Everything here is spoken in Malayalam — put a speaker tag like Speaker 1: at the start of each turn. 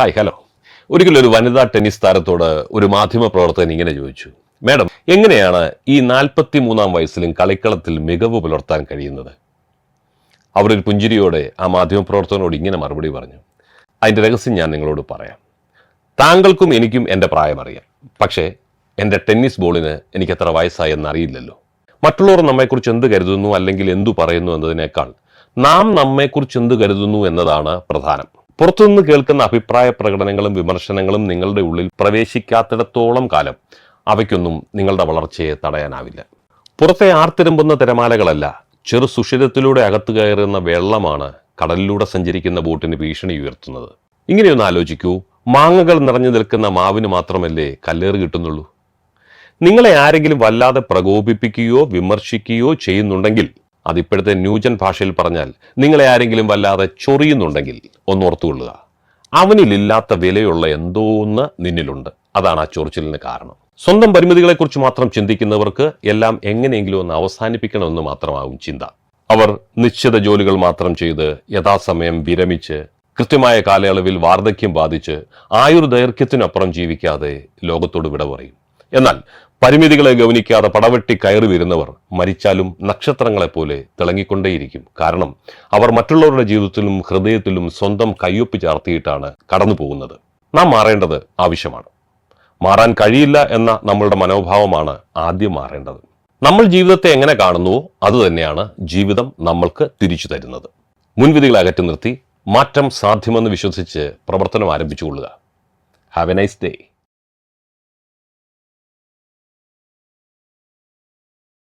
Speaker 1: ഹായ് ഹലോ ഒരിക്കലും ഒരു വനിതാ ടെന്നീസ് താരത്തോട് ഒരു മാധ്യമ പ്രവർത്തകൻ ഇങ്ങനെ ചോദിച്ചു. മാഡം എങ്ങനെയാണ് ഈ നാൽപ്പത്തി മൂന്നാം വയസ്സിലും കളിക്കളത്തിൽ മികവ് പുലർത്താൻ കഴിയുന്നത്? അവർ ഒരു പുഞ്ചിരിയോടെ ആ മാധ്യമ പ്രവർത്തകനോട് ഇങ്ങനെ മറുപടി പറഞ്ഞു. അതിന്റെ രഹസ്യം ഞാൻ നിങ്ങളോട് പറയാം. താങ്കൾക്കും എനിക്കും എന്റെ പ്രായം അറിയാം പക്ഷേ എന്റെ ടെന്നീസ് ബോളിന് എനിക്ക് എത്ര വയസ്സായി എന്നറിയില്ലല്ലോ മറ്റുള്ളവർ നമ്മെക്കുറിച്ച് എന്ത് കരുതുന്നു അല്ലെങ്കിൽ എന്തു പറയുന്നു എന്നതിനേക്കാൾ നാം നമ്മെക്കുറിച്ച് എന്ത് കരുതുന്നു എന്നതാണ് പ്രധാനം. പുറത്തുനിന്ന് കേൾക്കുന്ന അഭിപ്രായ പ്രകടനങ്ങളും വിമർശനങ്ങളും നിങ്ങളുടെ ഉള്ളിൽ പ്രവേശിക്കാത്തിടത്തോളം കാലം അവയ്ക്കൊന്നും നിങ്ങളുടെ വളർച്ചയെ തടയാനാവില്ല. പുറത്തെ ആർത്തിരമ്പുന്ന തിരമാലകളല്ല ചെറു സുഷിരത്തിലൂടെ അകത്തു കയറുന്ന വെള്ളമാണ് കടലിലൂടെ സഞ്ചരിക്കുന്ന ബോട്ടിന് ഭീഷണി ഉയർത്തുന്നത്. ഇങ്ങനെയൊന്ന് ആലോചിക്കൂ മാങ്ങകൾ നിറഞ്ഞു നിൽക്കുന്ന മാവിന് മാത്രമല്ലേ കല്ലേറ് കിട്ടുന്നുള്ളൂ? നിങ്ങളെ ആരെങ്കിലും വല്ലാതെ പ്രകോപിപ്പിക്കുകയോ വിമർശിക്കുകയോ ചെയ്യുന്നുണ്ടെങ്കിൽ അതിപ്പോഴത്തെ ന്യൂജൻ ഭാഷയിൽ പറഞ്ഞാൽ നിങ്ങളെ ആരെങ്കിലും വല്ലാതെ ചൊറിയുന്നുണ്ടെങ്കിൽ ഒന്ന് ഓർത്തുകൊള്ളുക. അവനിലില്ലാത്ത വിലയുള്ള എന്തോ ഒന്ന് നിന്നിലുണ്ട്. അതാണ് ആ ചൊറിച്ചിലിന് കാരണം. സ്വന്തം പരിമിതികളെക്കുറിച്ച് മാത്രം ചിന്തിക്കുന്നവർക്ക് എല്ലാം എങ്ങനെയെങ്കിലും ഒന്ന് അവസാനിപ്പിക്കണമെന്ന് മാത്രമാകും ചിന്ത. അവർ നിശ്ചിത ജോലികൾ മാത്രം ചെയ്ത് യഥാസമയം വിരമിച്ച് കൃത്യമായ കാലയളവിൽ വാർദ്ധക്യം ബാധിച്ച് ആയുർദൈർഘ്യത്തിനപ്പുറം ജീവിക്കാതെ ലോകത്തോട് വിട പറയും. എന്നാൽ പരിമിതികളെ ഗവനിക്കാതെ പടവെട്ടി കയറി വരുന്നവർ മരിച്ചാലും നക്ഷത്രങ്ങളെപ്പോലെ തിളങ്ങിക്കൊണ്ടേയിരിക്കും. കാരണം അവർ മറ്റുള്ളവരുടെ ജീവിതത്തിലും ഹൃദയത്തിലും സ്വന്തം കയ്യൊപ്പ് ചാർത്തിയിട്ടാണ് കടന്നു പോകുന്നത് നാം മാറേണ്ടത് ആവശ്യമാണ്. മാറാൻ കഴിയില്ല എന്ന നമ്മളുടെ മനോഭാവമാണ് ആദ്യം മാറേണ്ടത്. നമ്മൾ ജീവിതത്തെ എങ്ങനെ കാണുന്നുവോ അതുതന്നെയാണ് ജീവിതം നമ്മൾക്ക് തിരിച്ചു തരുന്നത്. മുൻവിധികളെ അകറ്റി നിർത്തി മാറ്റം സാധ്യമെന്ന് വിശ്വസിച്ച് പ്രവർത്തനം ആരംഭിച്ചുകൊള്ളുക ഹാവ് എ നൈസ് ഡേ